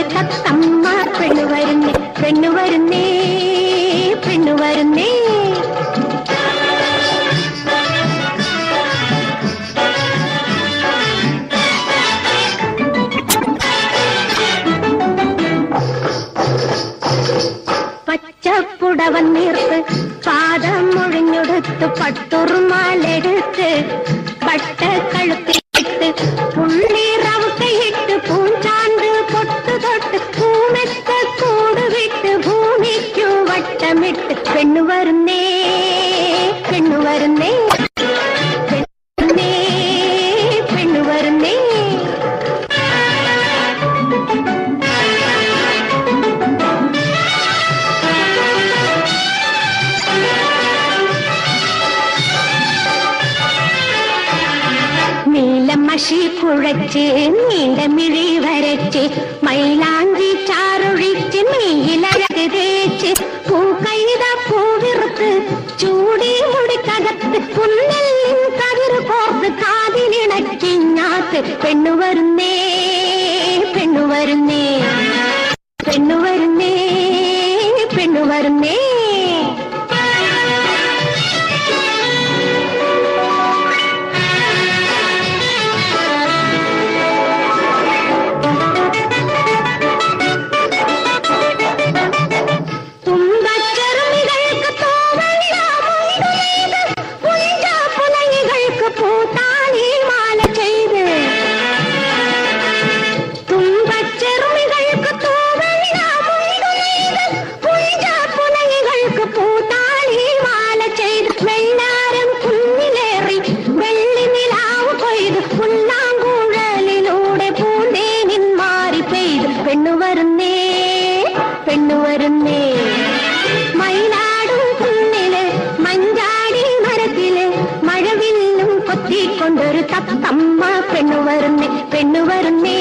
ഒരു തത്തമ്മ പെണ്ണു വരുന്നേ പെണ്ണു വരുന്നേ പെണ്ണു വരുന്നേ. പച്ചപ്പുടവൻ നീർത്ത് പാദം ഒഴിഞ്ഞൊടുത്ത് പട്ടുറുമാലെടുത്ത് പട്ടക്കഴുത്തിട്ട് താളമിട്ട് പെണ്ണു വരുന്നേ പെണ്ണു വരുന്നേ പെണ്ണു വരുന്നേ. നീലമഷി കുഴച്ച് നീണ്ട മിഴി വരച്ച് മൈലാഞ്ചി ചാറൊഴിച്ച് മെയ്യിലഴക് തേച്ച് മുടിക്കകത്ത് പുന്നല്ലിൻ കതിർ കോർത്ത് കാതിലിണക്കിഞ്ഞാത്ത് പെണ്ണു വരുന്നേ പെണ്ണു വരുന്നേ. പെണ്ണു വരുന്നേ പെണ്ണു വരുന്നേ. പെണ്ണു വരുന്നേ പെണ്ണു വരുന്നേ. മയിലാടും കുന്നിൽ മഞ്ചാടി മരത്തിൽ മഴവില്ലും കൊത്തിക്കൊണ്ടൊരു തത്തമ്മ പെണ്ണു വരുന്നേ പെണ്ണു വരുന്നേ.